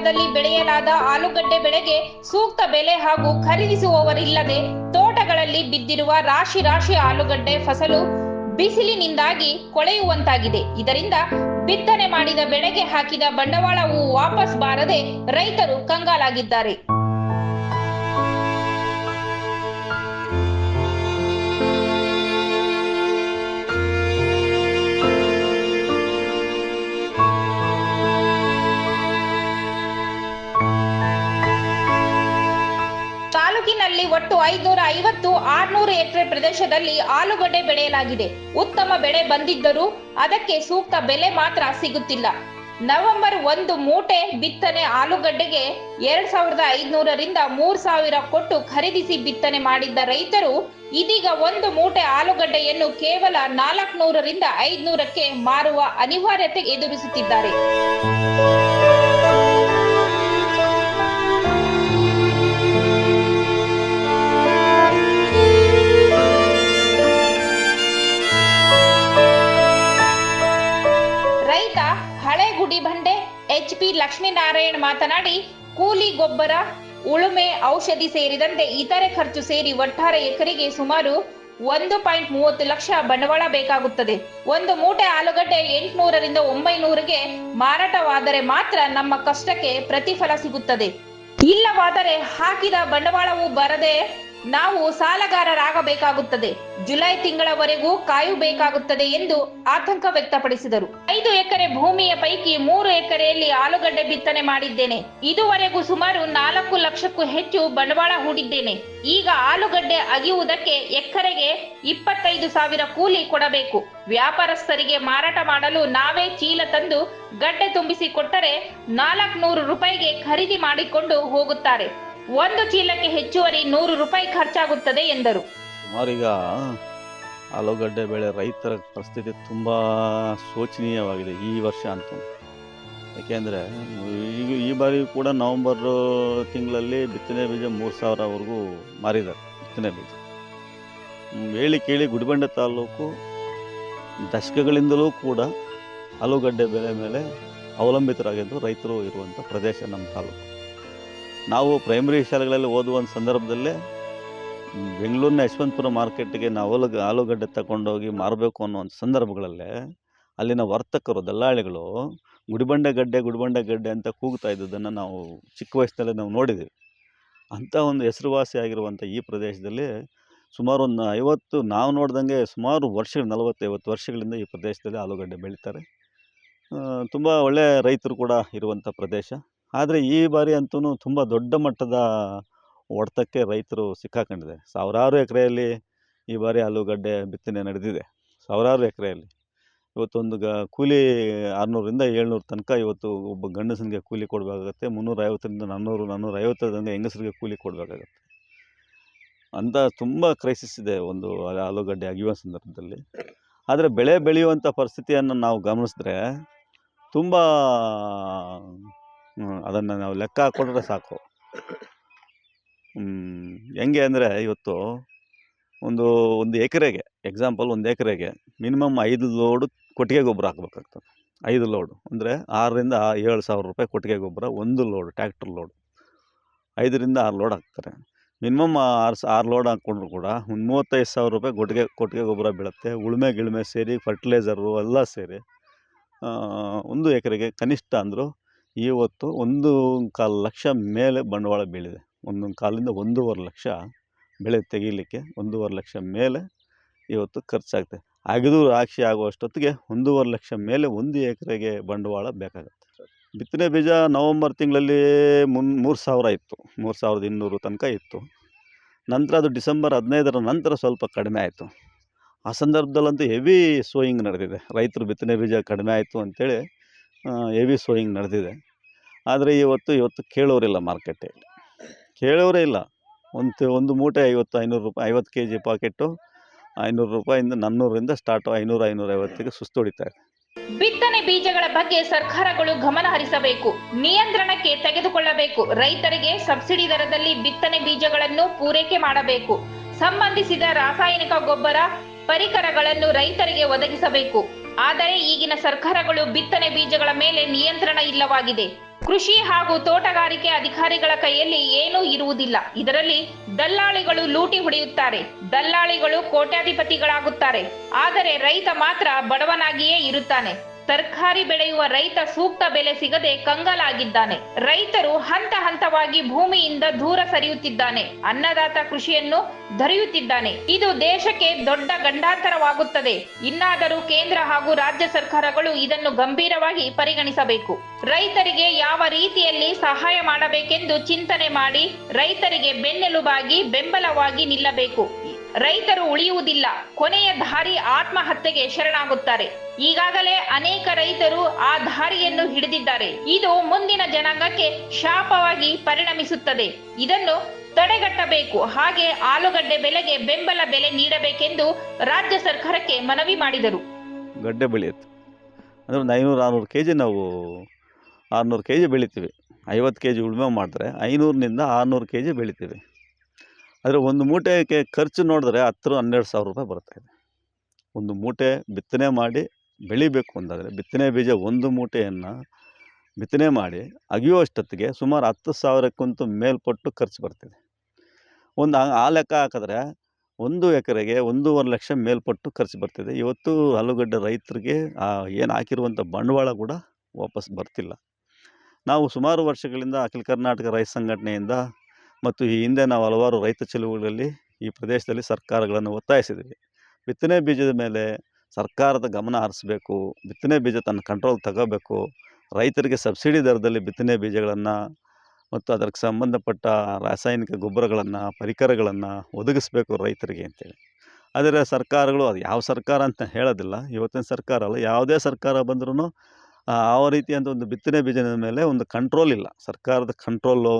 ಪ್ರಮಾಣದಲ್ಲಿ ಬೆಳೆಯಲಾದ ಆಲೂಗಡ್ಡೆ ಬೆಳೆಗೆ ಸೂಕ್ತ ಬೆಲೆ ಹಾಗೂ ಖರೀದಿಸುವವರಿಲ್ಲದೆ ತೋಟಗಳಲ್ಲಿ ಬಿದ್ದಿರುವ ರಾಶಿ ರಾಶಿ ಆಲೂಗಡ್ಡೆ ಫಸಲು ಬಿಸಿಲಿನಿಂದಾಗಿ ಕೊಳೆಯುವಂತಾಗಿದೆ. ಇದರಿಂದ ಬಿತ್ತನೆ ಮಾಡಿದ ಬೆಳೆಗೆ ಹಾಕಿದ ಬಂಡವಾಳವು ವಾಪಸ್ ಬಾರದೆ ರೈತರು ಕಂಗಾಲಾಗಿದ್ದಾರೆ. ಒಟ್ಟು ಐದುನೂರ ಐವತ್ತು, ಆರ್ನೂರು ಎಕರೆ ಪ್ರದೇಶದಲ್ಲಿ ಆಲೂಗಡ್ಡೆ ಬೆಳೆಯಲಾಗಿದೆ. ಉತ್ತಮ ಬೆಳೆ ಬಂದಿದ್ದರೂ ಅದಕ್ಕೆ ಸೂಕ್ತ ಬೆಲೆ ಮಾತ್ರ ಸಿಗುತ್ತಿಲ್ಲ. ನವೆಂಬರ್ ಒಂದು ಮೂಟೆ ಬಿತ್ತನೆ ಆಲೂಗಡ್ಡೆಗೆ ಎರಡ್ ಸಾವಿರದ ಐದುನೂರರಿಂದ ಮೂರ್ ಸಾವಿರ ಕೊಟ್ಟು ಖರೀದಿಸಿ ಬಿತ್ತನೆ ಮಾಡಿದ್ದ ರೈತರು ಇದೀಗ ಒಂದು ಮೂಟೆ ಆಲೂಗಡ್ಡೆಯನ್ನು ಕೇವಲ ನಾಲ್ಕುನೂರರಿಂದ ಐದುನೂರಕ್ಕೆ ಮಾರುವ ಅನಿವಾರ್ಯತೆ ಎದುರಿಸುತ್ತಿದ್ದಾರೆ. ಲಕ್ಷ್ಮೀನಾರಾಯಣ್ ಮಾತನಾಡಿ, ಕೂಲಿ ಗೊಬ್ಬರ, ಉಳುಮೆ, ಔಷಧಿ ಸೇರಿದಂತೆ ಇತರೆ ಖರ್ಚು ಸೇರಿ ಒಟ್ಟಾರೆ ಎಕರೆಗೆ ಸುಮಾರು ಒಂದು ಪಾಯಿಂಟ್ ಮೂವತ್ತು ಲಕ್ಷ ಬಂಡವಾಳ ಬೇಕಾಗುತ್ತದೆ. ಒಂದು ಮೂಟೆ ಆಲೂಗಡ್ಡೆ ಎಂಟುನೂರರಿಂದ ಒಂಬೈನೂರಿಗೆ ಮಾರಾಟವಾದರೆ ಮಾತ್ರ ನಮ್ಮ ಕಷ್ಟಕ್ಕೆ ಪ್ರತಿಫಲ ಸಿಗುತ್ತದೆ. ಇಲ್ಲವಾದರೆ ಹಾಕಿದ ಬಂಡವಾಳವು ಬರದೆ ನಾವು ಸಾಲಗಾರರಾಗಬೇಕಾಗುತ್ತದೆ. ಜುಲೈ ತಿಂಗಳವರೆಗೂ ಕಾಯಬೇಕಾಗುತ್ತದೆ ಎಂದು ಆತಂಕ ವ್ಯಕ್ತಪಡಿಸಿದರು. ಐದು ಎಕರೆ ಭೂಮಿಯ ಪೈಕಿ ಮೂರು ಎಕರೆಯಲ್ಲಿ ಆಲೂಗಡ್ಡೆ ಬಿತ್ತನೆ ಮಾಡಿದ್ದೇನೆ. ಇದುವರೆಗೂ ಸುಮಾರು ನಾಲ್ಕು ಲಕ್ಷಕ್ಕೂ ಹೆಚ್ಚು ಬಂಡವಾಳ ಹೂಡಿದ್ದೇನೆ. ಈಗ ಆಲೂಗಡ್ಡೆ ಅಗಿಯುವುದಕ್ಕೆ ಎಕರೆಗೆ ಇಪ್ಪತ್ತೈದು ಸಾವಿರ ಕೂಲಿ ಕೊಡಬೇಕು. ವ್ಯಾಪಾರಸ್ಥರಿಗೆ ಮಾರಾಟ ಮಾಡಲು ನಾವೇ ಚೀಲ ತಂದು ಗಡ್ಡೆ ತುಂಬಿಸಿ ಕೊಟ್ಟರೆ ನಾಲ್ಕುನೂರು ರೂಪಾಯಿಗೆ ಖರೀದಿ ಮಾಡಿಕೊಂಡು ಹೋಗುತ್ತಾರೆ. ಒಂದು ಚೀಲಕ್ಕೆ ಹೆಚ್ಚುವರಿ ನೂರು ರೂಪಾಯಿ ಖರ್ಚಾಗುತ್ತದೆ ಎಂದರು. ಸುಮಾರೀಗ ಆಲೂಗಡ್ಡೆ ಬೆಳೆ ರೈತರ ಪರಿಸ್ಥಿತಿ ತುಂಬ ಶೋಚನೀಯವಾಗಿದೆ ಈ ವರ್ಷ ಅಂತ. ಏಕೆಂದರೆ ಈಗ ಈ ಬಾರಿ ಕೂಡ ನವಂಬರ್ ತಿಂಗಳಲ್ಲಿ ಬಿತ್ತನೆ ಬೀಜ ಮೂರು ಸಾವಿರವರೆಗೂ ಮಾರಿದ್ದಾರೆ, ಬಿತ್ತನೆ ಬೀಜ. ಹೇಳಿ ಕೇಳಿ ಗುಡಿಬಂಡೆ ತಾಲೂಕು ದಶಕಗಳಿಂದಲೂ ಕೂಡ ಆಲೂಗಡ್ಡೆ ಬೆಳೆ ಮೇಲೆ ಅವಲಂಬಿತರಾಗಿದ್ದು ರೈತರು ಇರುವಂಥ ಪ್ರದೇಶ ನಮ್ಮ ತಾಲೂಕು. ನಾವು ಪ್ರೈಮರಿ ಶಾಲೆಗಳಲ್ಲಿ ಓದುವ ಸಂದರ್ಭದಲ್ಲೇ ಬೆಂಗಳೂರಿನ ಯಶವಂತಪುರ ಮಾರ್ಕೆಟ್ಗೆ ನಾವು ಆಲೂಗ, ಆಲೂಗಡ್ಡೆ ತಗೊಂಡೋಗಿ ಮಾರಬೇಕು ಅನ್ನುವಂಥ ಸಂದರ್ಭಗಳಲ್ಲೇ, ಅಲ್ಲಿನ ವರ್ತಕರು, ದಲ್ಲಾಳಿಗಳು ಗುಡಿಬಂಡೆ ಗಡ್ಡೆ ಗುಡಿಬಂಡೆ ಗಡ್ಡೆ ಅಂತ ಕೂಗ್ತಾ ಇದ್ದದನ್ನು ನಾವು ಚಿಕ್ಕ ವಯಸ್ಸಿನಲ್ಲೇ ನಾವು ನೋಡಿದ್ದೀವಿ ಅಂಥ ಒಂದು ಹೆಸರುವಾಸಿ ಆಗಿರುವಂಥ ಈ ಪ್ರದೇಶದಲ್ಲಿ ಸುಮಾರು ಒಂದು ಐವತ್ತು, ನಾವು ನೋಡ್ದಂಗೆ ಸುಮಾರು ವರ್ಷಗಳು ನಲವತ್ತೈವತ್ತು ವರ್ಷಗಳಿಂದ ಈ ಪ್ರದೇಶದಲ್ಲಿ ಆಲೂಗಡ್ಡೆ ಬೆಳೀತಾರೆ. ತುಂಬ ಒಳ್ಳೆಯ ರೈತರು ಕೂಡ ಇರುವಂಥ ಪ್ರದೇಶ. ಆದರೆ ಈ ಬಾರಿ ಅಂತೂ ತುಂಬ ದೊಡ್ಡ ಮಟ್ಟದ ಹೊಡೆತಕ್ಕೆ ರೈತರು ಸಿಕ್ಕಾಕೊಂಡಿದೆ. ಸಾವಿರಾರು ಎಕರೆಯಲ್ಲಿ ಈ ಬಾರಿ ಆಲೂಗಡ್ಡೆ ಬಿತ್ತನೆ ನಡೆದಿದೆ. ಸಾವಿರಾರು ಎಕರೆಯಲ್ಲಿ. ಇವತ್ತೊಂದು ಗ ಕೂಲಿ ಆರುನೂರಿಂದ ಏಳ್ನೂರು ತನಕ ಇವತ್ತು ಒಬ್ಬ ಗಂಡಸನಿಗೆ ಕೂಲಿ ಕೊಡಬೇಕಾಗತ್ತೆ, ಮುನ್ನೂರೈವತ್ತರಿಂದ ನಾನ್ನೂರು ನಾನ್ನೂರ ಐವತ್ತರ ತನಕ ಹೆಂಗಸರಿಗೆ ಕೂಲಿ ಕೊಡಬೇಕಾಗತ್ತೆ. ಅಂತ ತುಂಬ ಕ್ರೈಸಿಸ್ ಇದೆ ಒಂದು ಆಲೂಗಡ್ಡೆ ಅಗಿಯುವ ಸಂದರ್ಭದಲ್ಲಿ. ಆದರೆ ಬೆಳೆ ಬೆಳೆಯುವಂಥ ಪರಿಸ್ಥಿತಿಯನ್ನು ನಾವು ಗಮನಿಸಿದ್ರೆ ತುಂಬ ಅದನ್ನು ನಾವು ಲೆಕ್ಕ ಹಾಕ್ಕೊಂಡ್ರೆ ಸಾಕು. ಹೆಂಗೆ ಅಂದರೆ ಇವತ್ತು ಒಂದು ಒಂದು ಎಕರೆಗೆ ಎಕ್ಸಾಂಪಲ್ ಒಂದು ಎಕರೆಗೆ ಮಿನಿಮಮ್ ಐದು ಲೋಡು ಕೊಟ್ಟಿಗೆ ಗೊಬ್ಬರ ಹಾಕ್ಬೇಕಾಗ್ತದೆ. ಐದು ಲೋಡು ಅಂದರೆ ಆರರಿಂದ ಏಳು ಸಾವಿರ ರೂಪಾಯಿ ಕೊಟ್ಟಿಗೆ ಗೊಬ್ಬರ, ಒಂದು ಲೋಡು ಟ್ಯಾಕ್ಟರ್ ಲೋಡು. ಐದರಿಂದ ಆರು ಲೋಡ್ ಹಾಕ್ತಾರೆ. ಮಿನಿಮಮ್ ಆರು ಆರು ಲೋಡ್ ಹಾಕ್ಕೊಂಡ್ರು ಕೂಡ ಒಂದು ಮೂವತ್ತೈದು ಸಾವಿರ ರೂಪಾಯಿ ಕೊಟ್ಟಿಗೆ ಕೊಟ್ಟಿಗೆ ಗೊಬ್ಬರ ಬೀಳುತ್ತೆ. ಉಳುಮೆ, ಗಿಳುಮೆ ಸೇರಿ ಫರ್ಟಿಲೈಸರು ಎಲ್ಲ ಸೇರಿ ಒಂದು ಎಕರೆಗೆ ಕನಿಷ್ಠ ಅಂದರೂ ಇವತ್ತು ಒಂದು ಕಾಲು ಲಕ್ಷ ಮೇಲೆ ಬಂಡವಾಳ ಬೀಳಿದೆ. ಒಂದೊಂದು ಕಾಲಿಂದ ಒಂದೂವರೆ ಲಕ್ಷ ಬೆಳೆ ತೆಗೀಲಿಕ್ಕೆ ಒಂದೂವರೆ ಲಕ್ಷ ಮೇಲೆ ಇವತ್ತು ಖರ್ಚಾಗುತ್ತೆ ಅಗಿದು ರಾಶಿ ಆಗುವಷ್ಟೊತ್ತಿಗೆ ಒಂದೂವರೆ ಲಕ್ಷ ಮೇಲೆ ಒಂದು ಎಕರೆಗೆ ಬಂಡವಾಳ ಬೇಕಾಗುತ್ತೆ. ಬಿತ್ತನೆ ಬೀಜ ನವಂಬರ್ ತಿಂಗಳಲ್ಲಿ ಮುನ್, ಮೂರು ಸಾವಿರ ಇತ್ತು. ಮೂರು ಸಾವಿರದ ಇನ್ನೂರು ತನಕ ಇತ್ತು. ನಂತರ ಅದು ಡಿಸೆಂಬರ್ ಹದಿನೈದರ ನಂತರ ಸ್ವಲ್ಪ ಕಡಿಮೆ ಆಯಿತು. ಆ ಸಂದರ್ಭದಲ್ಲಂತೂ ಹೆವಿ ಸೋಯಿಂಗ್ ನಡೆದಿದೆ. ರೈತರು ಬಿತ್ತನೆ ಬೀಜ ಕಡಿಮೆ ಆಯಿತು ಅಂತೇಳಿ ಹೆವಿ ಸೋಯಿಂಗ್ ನಡೆದಿದೆ. ಆದರೆ ಇವತ್ತು ಇವತ್ತು ಕೇಳೋರಿಲ್ಲ ಮಾರ್ಕೆಟಲ್ಲಿ ಕೇಳೋರೇ ಇಲ್ಲ. ಒಂದು ಒಂದು ಮೂಟೆ ಐವತ್ತು, ಐನೂರು ರೂಪಾಯಿ, ಐವತ್ತು ಕೆ ಜಿ ಪಾಕೆಟು ಐನೂರು ರೂಪಾಯಿಂದ ನಾನ್ನೂರರಿಂದ ಸ್ಟಾರ್ಟು ಐನೂರು ಐನೂರೈವತ್ತಿಗೆ ಸುಸ್ತು ಹೊಡಿತಾ ಇದೆ. ಬಿತ್ತನೆ ಬೀಜಗಳ ಬಗ್ಗೆ ಸರ್ಕಾರಗಳು ಗಮನ ಹರಿಸಬೇಕು. ನಿಯಂತ್ರಣಕ್ಕೆ ತೆಗೆದುಕೊಳ್ಳಬೇಕು. ರೈತರಿಗೆ ಸಬ್ಸಿಡಿ ದರದಲ್ಲಿ ಬಿತ್ತನೆ ಬೀಜಗಳನ್ನು ಪೂರೈಕೆ ಮಾಡಬೇಕು. ಸಂಬಂಧಿಸಿದ ರಾಸಾಯನಿಕ ಗೊಬ್ಬರ, ಪರಿಕರಗಳನ್ನು ರೈತರಿಗೆ ಒದಗಿಸಬೇಕು. ಆದರೆ ಈಗಿನ ಸರ್ಕಾರಗಳು ಬಿತ್ತನೆ ಬೀಜಗಳ ಮೇಲೆ ನಿಯಂತ್ರಣ ಇಲ್ಲವಾಗಿದೆ. ಕೃಷಿ ಹಾಗೂ ತೋಟಗಾರಿಕೆ ಅಧಿಕಾರಿಗಳ ಕೈಯಲ್ಲಿ ಏನೂ ಇರುವುದಿಲ್ಲ. ಇದರಲ್ಲಿ ದಲ್ಲಾಳಿಗಳು ಲೂಟಿ ಹೊಡೆಯುತ್ತಾರೆ. ದಲ್ಲಾಳಿಗಳು ಕೋಟ್ಯಾಧಿಪತಿಗಳಾಗುತ್ತಾರೆ. ಆದರೆ ರೈತ ಮಾತ್ರ ಬಡವನಾಗಿಯೇ ಇರುತ್ತಾನೆ. ತರಕಾರಿ ಬೆಳೆಯುವ ರೈತ ಸೂಕ್ತ ಬೆಲೆ ಸಿಗದೆ ಕಂಗಲಾಗಿದ್ದಾನೆ. ರೈತರು ಹಂತ ಹಂತವಾಗಿ ಭೂಮಿಯಿಂದ ದೂರ ಸರಿಯುತ್ತಿದ್ದಾನೆ. ಅನ್ನದಾತ ಕೃಷಿಯನ್ನು ಧರಿಯುತ್ತಿದ್ದಾನೆ. ಇದು ದೇಶಕ್ಕೆ ದೊಡ್ಡ ಗಂಡಾಂತರವಾಗುತ್ತದೆ. ಇನ್ನಾದರೂ ಕೇಂದ್ರ ಹಾಗೂ ರಾಜ್ಯ ಸರ್ಕಾರಗಳು ಇದನ್ನು ಗಂಭೀರವಾಗಿ ಪರಿಗಣಿಸಬೇಕು. ರೈತರಿಗೆ ಯಾವ ರೀತಿಯಲ್ಲಿ ಸಹಾಯ ಮಾಡಬೇಕೆಂದು ಚಿಂತನೆ ಮಾಡಿ ರೈತರಿಗೆ ಬೆನ್ನೆಲುಬಾಗಿ ಬೆಂಬಲವಾಗಿ ನಿಲ್ಲಬೇಕು. ರೈತರು ಉಳಿಯುವುದಿಲ್ಲ. ಕೊನೆಯ ದಾರಿ ಆತ್ಮಹತ್ಯೆಗೆ ಶರಣಾಗುತ್ತಾರೆ. ಈಗಾಗಲೇ ಅನೇಕ ರೈತರು ಆ ದಾರಿಯನ್ನು ಹಿಡಿದಿದ್ದಾರೆ. ಇದು ಮುಂದಿನ ಜನಾಂಗಕ್ಕೆ ಶಾಪವಾಗಿ ಪರಿಣಮಿಸುತ್ತದೆ. ಇದನ್ನು ತಡೆಗಟ್ಟಬೇಕು. ಹಾಗೆ ಆಲೂಗಡ್ಡೆ ಬೆಲೆಗೆ ಬೆಂಬಲ ಬೆಲೆ ನೀಡಬೇಕೆಂದು ರಾಜ್ಯ ಸರ್ಕಾರಕ್ಕೆ ಮನವಿ ಮಾಡಿದರು. ಗಡ್ಡೆ ಬೆಳೆಯುತ್ತೆ. ಅಂದರೆ ಒಂದು ಐನೂರು ಆರುನೂರು ಕೆ ಜಿ ನಾವು ಆರುನೂರು ಕೆ ಜಿ ಬೆಳಿತೀವಿ. ಐವತ್ತು ಕೆ ಜಿ ಉಳುಮೆ ಮಾಡಿದ್ರೆ ಐನೂರಿನಿಂದ ಆರುನೂರು ಕೆ ಜಿ ಬೆಳಿತೀವಿ. ಆದರೆ ಒಂದು ಮೂಟೆಗೆ ಖರ್ಚು ನೋಡಿದ್ರೆ ಹತ್ತು ಹನ್ನೆರಡು ಸಾವಿರ ರೂಪಾಯಿ ಬರ್ತಾಯಿದೆ ಒಂದು ಮೂಟೆ ಬಿತ್ತನೆ ಮಾಡಿ ಬೆಳಿಬೇಕು ಅಂದಾದರೆ ಬಿತ್ತನೆ ಬೀಜ ಒಂದು ಮೂಟೆಯನ್ನು ಬಿತ್ತನೆ ಮಾಡಿ ಅಗಿಯುವಷ್ಟೊತ್ತಿಗೆ ಸುಮಾರು ಹತ್ತು ಸಾವಿರಕ್ಕಂತೂ ಮೇಲ್ಪಟ್ಟು ಖರ್ಚು ಬರ್ತಿದೆ. ಒಂದು ಆ- ಆ ಲೆಕ್ಕ ಹಾಕಿದ್ರೆ ಒಂದು ಎಕರೆಗೆ ಒಂದೂವರೆ ಲಕ್ಷ ಮೇಲ್ಪಟ್ಟು ಖರ್ಚು ಬರ್ತಿದೆ. ಇವತ್ತು ಆಲೂಗಡ್ಡೆ ರೈತರಿಗೆ, ಆ, ಏನು ಹಾಕಿರುವಂಥ ಬಂಡವಾಳ ಕೂಡ ವಾಪಸ್ ಬರ್ತಿಲ್ಲ. ನಾವು ಸುಮಾರು ವರ್ಷಗಳಿಂದ ಅಖಿಲ ಕರ್ನಾಟಕ ರೈತ ಸಂಘಟನೆಯಿಂದ ಮತ್ತು ಈ ಹಿಂದೆ ನಾವು ಹಲವಾರು ರೈತ ಚಳುವಳಿಗಳಲ್ಲಿ ಈ ಪ್ರದೇಶದಲ್ಲಿ ಸರ್ಕಾರಗಳನ್ನು ಒತ್ತಾಯಿಸಿದ್ವಿ. ಬಿತ್ತನೆ ಬೀಜದ ಮೇಲೆ ಸರ್ಕಾರದ ಗಮನ ಹರಿಸ್ಬೇಕು, ಬಿತ್ತನೆ ಬೀಜ ತನ್ನ ಕಂಟ್ರೋಲ್ ತಗೋಬೇಕು, ರೈತರಿಗೆ ಸಬ್ಸಿಡಿ ದರದಲ್ಲಿ ಬಿತ್ತನೆ ಬೀಜಗಳನ್ನು ಮತ್ತು ಅದಕ್ಕೆ ಸಂಬಂಧಪಟ್ಟ ರಾಸಾಯನಿಕ ಗೊಬ್ಬರಗಳನ್ನು, ಪರಿಕರಗಳನ್ನು ಒದಗಿಸ್ಬೇಕು ರೈತರಿಗೆ ಅಂತೇಳಿ. ಆದರೆ ಸರ್ಕಾರಗಳು ಅದು ಯಾವ ಸರ್ಕಾರ ಅಂತ ಹೇಳೋದಿಲ್ಲ. ಇವತ್ತಿನ ಸರ್ಕಾರ ಅಲ್ಲ, ಯಾವುದೇ ಸರ್ಕಾರ ಬಂದ್ರೂ ಆ ರೀತಿಯಂಥ ಒಂದು ಬಿತ್ತನೆ ಬೀಜದ ಮೇಲೆ ಒಂದು ಕಂಟ್ರೋಲ್ ಇಲ್ಲ. ಸರ್ಕಾರದ ಕಂಟ್ರೋಲು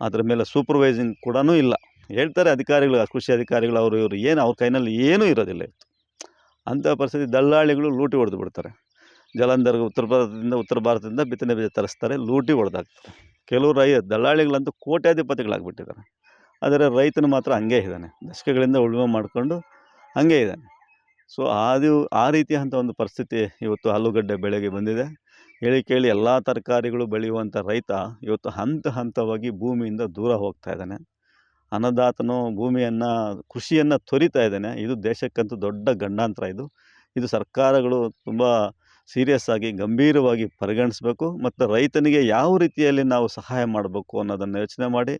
ಅದ್ರ ಮೇಲೆ ಸೂಪರ್ವೈಸಿಂಗ್ ಕೂಡ ಇಲ್ಲ. ಹೇಳ್ತಾರೆ ಅಧಿಕಾರಿಗಳು ಕೃಷಿ ಅಧಿಕಾರಿಗಳು, ಅವರು ಇವರು ಏನು ಅವ್ರ ಕೈನಲ್ಲಿ ಏನೂ ಇರೋದಿಲ್ಲ ಇತ್ತು. ಅಂಥ ಪರಿಸ್ಥಿತಿ ದಲ್ಲಾಳಿಗಳು ಲೂಟಿ ಹೊಡೆದು ಬಿಡ್ತಾರೆ. ಜಲಂಧರ್ ಉತ್ತರ ಭಾರತದಿಂದ ಉತ್ತರ ಭಾರತದಿಂದ ಬಿತ್ತನೆ ಬೀಜ ತರಿಸ್ತಾರೆ, ಲೂಟಿ ಹೊಡೆದಾಕ್ತಾರೆ. ಕೆಲವು ರೈ, ದಲ್ಲಾಳಿಗಳಂತೂ ಕೋಟ್ಯಾಧಿಪತಿಗಳಾಗ್ಬಿಟ್ಟಿದ್ದಾರೆ. ಆದರೆ ರೈತನು ಮಾತ್ರ ಹಂಗೆ ಇದ್ದಾನೆ. ದಶಕಗಳಿಂದ ಉಳುಮೆ ಮಾಡಿಕೊಂಡು ಹಂಗೆ ಇದ್ದಾನೆ. ಸೊ ಅದು ಆ ರೀತಿಯಂಥ ಒಂದು ಪರಿಸ್ಥಿತಿ ಇವತ್ತು ಆಲೂಗಡ್ಡೆ ಬೆಳೆಗೆ ಬಂದಿದೆ. ಹೇಳಿ ಕೇಳಿ ಎಲ್ಲ ತರಕಾರಿಗಳು ಬೆಳೆಯುವಂಥ ರೈತ ಇವತ್ತು ಹಂತ ಹಂತವಾಗಿ ಭೂಮಿಯಿಂದ ದೂರ ಹೋಗ್ತಾ ಇದ್ದಾನೆ. ಅನ್ನದಾತನು ಭೂಮಿಯನ್ನು, ಕೃಷಿಯನ್ನು ತೊರಿತಾ ಇದ್ದಾನೆ. ಇದು ದೇಶಕ್ಕಂತೂ ದೊಡ್ಡ ಗಂಡಾಂತರ ಇದು. ಇದು ಸರ್ಕಾರಗಳು ತುಂಬ ಸೀರಿಯಸ್ ಆಗಿ ಗಂಭೀರವಾಗಿ ಪರಿಗಣಿಸಬೇಕು ಮತ್ತು ರೈತನಿಗೆ ಯಾವ ರೀತಿಯಲ್ಲಿ ನಾವು ಸಹಾಯ ಮಾಡಬೇಕು ಅನ್ನೋದನ್ನು ಯೋಚನೆ ಮಾಡಿ.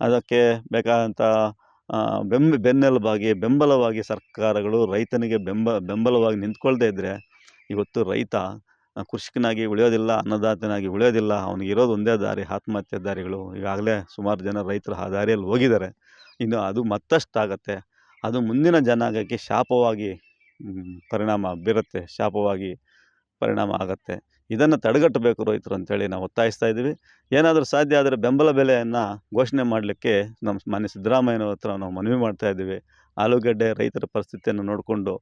ಅದಕ್ಕೆ ಬೇಕಾದಂಥ ಬೆಂಬ, ಬೆನ್ನೆಲುಬಾಗಿ, ಬೆಂಬಲವಾಗಿ ಸರ್ಕಾರಗಳು ರೈತನಿಗೆ ಬೆಂಬ, ಬೆಂಬಲವಾಗಿ ನಿಂತ್ಕೊಳ್ದೇ ಇದ್ದರೆ ಇವತ್ತು ರೈತ ಕೃಷಿಕನಾಗಿ ಉಳಿಯೋದಿಲ್ಲ, ಅನ್ನದಾತನಾಗಿ ಉಳಿಯೋದಿಲ್ಲ, ಅವನಿಗೆ ಇರೋದು ಒಂದೇ ದಾರಿ, ಆತ್ಮಹತ್ಯೆ ದಾರಿಗಳು. ಈಗಾಗಲೇ ಸುಮಾರು ಜನ ರೈತರು ಆ ದಾರಿಯಲ್ಲಿ ಹೋಗಿದ್ದಾರೆ. ಇನ್ನು ಅದು ಮತ್ತಷ್ಟು ಆಗುತ್ತೆ ಅದು ಮುಂದಿನ ಜನಾಂಗಕ್ಕೆ ಶಾಪವಾಗಿ ಪರಿಣಾಮ ಬೀರುತ್ತೆ, ಶಾಪವಾಗಿ ಪರಿಣಾಮ ಆಗುತ್ತೆ. ಇದನ್ನು ತಡೆಗಟ್ಟಬೇಕು ರೈತರು ಅಂತೇಳಿ ನಾವು ಒತ್ತಾಯಿಸ್ತಾ ಇದ್ದೀವಿ. ಏನಾದರೂ ಸಾಧ್ಯ ಆದರೆ ಬೆಂಬಲ ಬೆಲೆಯನ್ನು ಘೋಷಣೆ ಮಾಡಲಿಕ್ಕೆ ನಮ್ಮ ಮಾನ್ಯ ಸಿದ್ದರಾಮಯ್ಯನವ್ರ ಹತ್ರ ನಾವು ಮನವಿ ಮಾಡ್ತಾ ಇದ್ದೀವಿ. ಆಲೂಗಡ್ಡೆ ರೈತರ ಪರಿಸ್ಥಿತಿಯನ್ನು ನೋಡಿಕೊಂಡು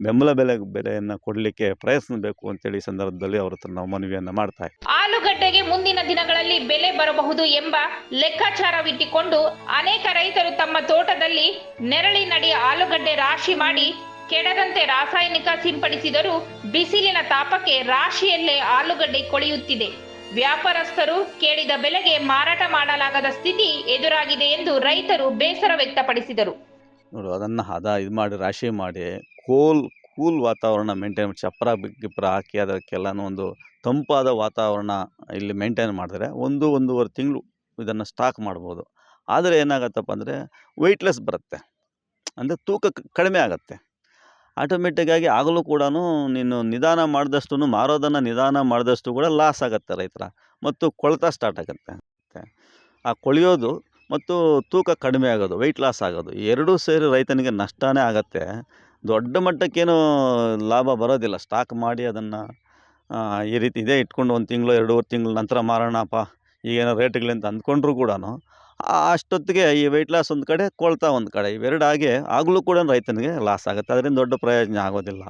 ಬೆಂಬಲ ಬೆಲೆ ಬೆಲೆಯನ್ನು ಕೊಡಲಿಕ್ಕೆ ಪ್ರಯತ್ನಿಸಬೇಕು ಅಂತೇಳಿ ಈ ಸಂದರ್ಭದಲ್ಲಿ ಅವರ ಹತ್ರ ನಾವು ಮನವಿಯನ್ನು ಮಾಡ್ತಾ ಆಲೂಗಡ್ಡೆಗೆ ಮುಂದಿನ ದಿನಗಳಲ್ಲಿ ಬೆಲೆ ಬರಬಹುದು ಎಂಬ ಲೆಕ್ಕಾಚಾರವಿಟ್ಟುಕೊಂಡು ಅನೇಕ ರೈತರು ತಮ್ಮ ತೋಟದಲ್ಲಿ ನೆರಳಿನಡಿ ಆಲೂಗಡ್ಡೆ ರಾಶಿ ಮಾಡಿ ಕೆಡದಂತೆ ರಾಸಾಯನಿಕ ಸಿಂಪಡಿಸಿದರೂ ಬಿಸಿಲಿನ ತಾಪಕ್ಕೆ ರಾಶಿಯಲ್ಲೇ ಆಲೂಗಡ್ಡೆ ಕೊಳೆಯುತ್ತಿದೆ. ವ್ಯಾಪಾರಸ್ಥರು ಕೇಳಿದ ಬೆಲೆಗೆ ಮಾರಾಟ ಮಾಡಲಾಗದ ಸ್ಥಿತಿ ಎದುರಾಗಿದೆ ಎಂದು ರೈತರು ಬೇಸರ ವ್ಯಕ್ತಪಡಿಸಿದರು. ನೋಡು ಅದನ್ನು ಹದ ಇದು ಮಾಡಿ ರಾಶಿ ಮಾಡಿ ಕೂಲ್ ಕೂಲ್ ವಾತಾವರಣ ಮೇಂಟೈನ್ ಚಪ್ಪರ ಗಿಪ್ಪರ ಹಾಕಿ ಅದಕ್ಕೆಲ್ಲನೂ ಒಂದು ತಂಪಾದ ವಾತಾವರಣ ಇಲ್ಲಿ ಮೇಂಟೈನ್ ಮಾಡಿದ್ರೆ ಒಂದು, ಒಂದೂವರೆ ತಿಂಗಳು ಇದನ್ನು ಸ್ಟಾಕ್ ಮಾಡ್ಬೋದು. ಆದರೆ ಏನಾಗತ್ತಪ್ಪ ಅಂದರೆ ವೆಯ್ಟ್ಲೆಸ್ ಬರುತ್ತೆ. ಅಂದರೆ ತೂಕ ಕಡಿಮೆ ಆಗುತ್ತೆ. ಆಟೋಮೆಟಿಕ್ಕಾಗಿ ಆಗಲೂ ಕೂಡ ನೀನು ನಿಧಾನ ಮಾಡಿದಷ್ಟು ಮಾರೋದನ್ನು ನಿಧಾನ ಮಾಡಿದಷ್ಟು ಕೂಡ ಲಾಸ್ ಆಗುತ್ತೆ ರೈತರ. ಮತ್ತು ಕೊಳ್ತಾ ಸ್ಟಾರ್ಟ್ ಆಗುತ್ತೆ. ಆ ಕೊಳೆಯೋದು ಮತ್ತು ತೂಕ ಕಡಿಮೆ ಆಗೋದು ವೆಯ್ಟ್ ಲಾಸ್ ಆಗೋದು ಎರಡೂ ಸೇರಿ ರೈತನಿಗೆ ನಷ್ಟವೇ ಆಗುತ್ತೆ. ದೊಡ್ಡ ಮಟ್ಟಕ್ಕೇನು ಲಾಭ ಬರೋದಿಲ್ಲ. ಸ್ಟಾಕ್ ಮಾಡಿ ಅದನ್ನು ಈ ರೀತಿ ಇದೇ ಇಟ್ಕೊಂಡು ಒಂದು ತಿಂಗಳು, ಎರಡೂವರೆ ತಿಂಗಳ ನಂತರ ಮಾರೋಣಪ್ಪ ಈಗೇನೋ ರೇಟ್ಗಳಿಂದ ಅಂದ್ಕೊಂಡ್ರೂ ಕೂಡ ಅಷ್ಟೊತ್ತಿಗೆ ಈ ವೆಯ್ಟ್ ಲಾಸ್ ಒಂದು ಕಡೆ, ಕೊಳ್ತಾ ಒಂದು ಕಡೆ. ಇವೆರಡಾಗೆ ಆಗಲೂ ಕೂಡ ರೈತನಿಗೆ ಲಾಸ್ ಆಗುತ್ತೆ. ಅದರಿಂದ ದೊಡ್ಡ ಪ್ರಯೋಜನ ಆಗೋದಿಲ್ಲ.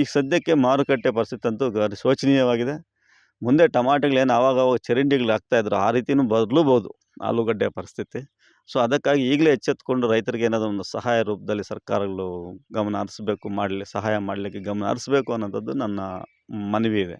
ಈಗ ಸದ್ಯಕ್ಕೆ ಮಾರುಕಟ್ಟೆ ಪರಿಸ್ಥಿತಿ ಅಂತೂ ಶೋಚನೀಯವಾಗಿದೆ. ಮುಂದೆ ಟಮಾಟೆಗಳೇನು ಆವಾಗ ಅವಾಗ ಚರಂಡಿಗಳು ಆಗ್ತಾಯಿದ್ರು ಆ ರೀತಿಯೂ ಬದಲೂಬೋದು. ಆಲೂಗಡ್ಡೆ ಪರಿಸ್ಥಿತಿ. ಸೊ ಅದಕ್ಕಾಗಿ ಈಗಲೇ ಎಚ್ಚೆತ್ತುಕೊಂಡು ರೈತರಿಗೆ ಏನಾದರೂ ಒಂದು ಸಹಾಯ ರೂಪದಲ್ಲಿ ಸರ್ಕಾರಗಳು ಗಮನ ಹರಿಸ್ಬೇಕು, ಮಾಡಲಿ, ಸಹಾಯ ಮಾಡಲಿಕ್ಕೆ ಗಮನ ಹರಿಸ್ಬೇಕು ಅನ್ನೋಂಥದ್ದು ನನ್ನ ಮನವಿ ಇದೆ.